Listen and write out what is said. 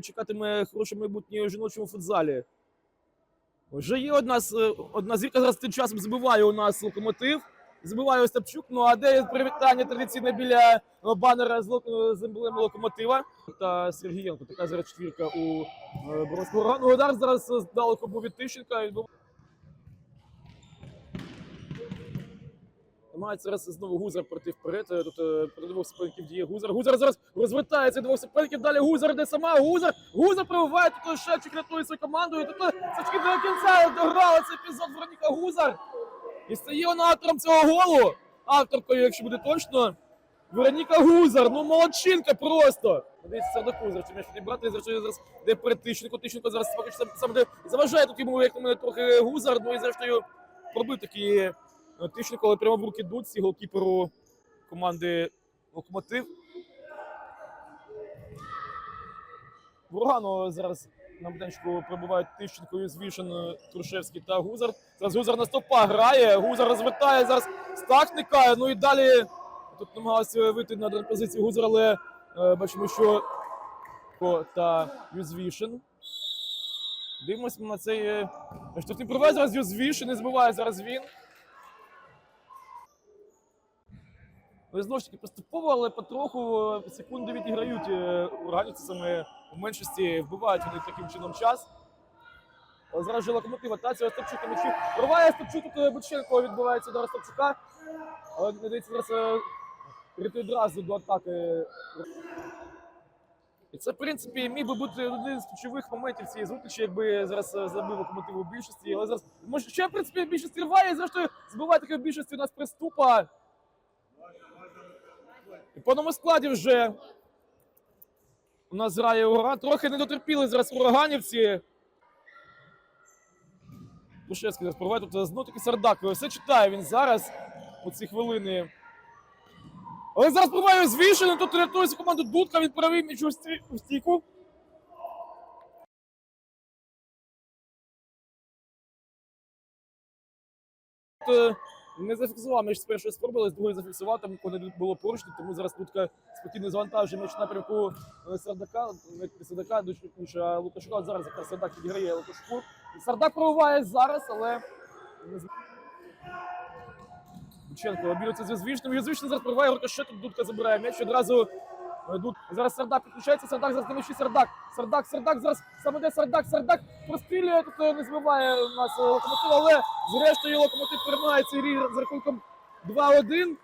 чекатиме хороше майбутнє у жіночому футзалі. Вже є одна, з- е, одна зірка зараз тим часом збиває у нас локомотив. Збиває Остапчук. Ну а де привітання традиційне біля е, банера з, лок- з емблеми локомотива та Сергієнко. Така зараз четвірка у е, Боровського рану. Удар зараз здалеку був від Тищенка. Намагається зараз знову Гузар пройти вперед. Е, Тут е, проти двох суперників діє Гузар. Гузар зараз розвертається двох суперників. Далі Гузар йде сама. Гузар. Гузар пробиває. Тут Шевчик рятує свою команду. І тут Сачки до кінця дограла цей епізод Вероніка Гузар. І стає вона автором цього голу. Авторкою, якщо буде точно. Вероніка Гузар. Ну молодчинка просто. Дивіться, Сардаку зараз чи м'яч відібрати. Зараз зараз де перед Тищенко. Тищенко зараз сам, сам де заважає тут йому, як на мене, трохи Гузар. Ну і зрештою пробив такі Тищенко, але прямо в руки Дуці, голкіперу команди Локомотив. Вургану зараз на будиночку прибувають Тищенко, Юзвішин, Трушевський та Гузар. Зараз Гузар на стопа грає, Гузар розвертає, зараз стак никає. Ну і далі тут намагався вийти на позицію Гузар, але е, бачимо, що та Юзвішин. Дивимося на цей е, штрафний провай. Зараз Юзвішин не збиває зараз він. І знову ж таки поступово, але потроху е, секунди відіграють е, органівці саме в меншості вбивають вони таким чином час. Зараз же локомотив атаці Остапчук на м'ячі. Проває Остапчук, тут е, Бученко відбувається до Остапчука. Але не дається зараз е, одразу до атаки. І це, в принципі, міг би бути один з ключових моментів цієї зустрічі, якби зараз е, забив локомотив у більшості. Але зараз може ще в принципі більшість триває, і зрештою збиває таке в більшості у нас приступа. І по новому складі вже у нас грає ураган. Трохи не дотерпіли зараз ураганівці. Душевський зараз проведе тут знову таки Сардак. Все читає він зараз у ці хвилини. Але зараз пробиває звішено, тут рятується команду Дудка, він правий між у стійку. Тут, е, Не зафіксував м'яч з першої спроби, з другої зафіксував, там не було поручні, тому зараз Путка спокійно звантажує м'яч напрямку Сердака, Сардака, не Сардака, точніше, а Лукашка Зараз якраз Сердак підіграє Лукашку. Сардак пробуває зараз, але Бученко обірується з Звічним. Звічний зараз пробиває рикошет, тут Дудка забирає м'яч одразу. Дуд. Зараз сердак підключається, сердак, зараз на сердак. Сардак, Сардак зараз саме де сердак-сардак прострілює, тут е, не збиває у нас е, локомотив, але зрештою локомотив перемагає цей рік з рахунком 2-1.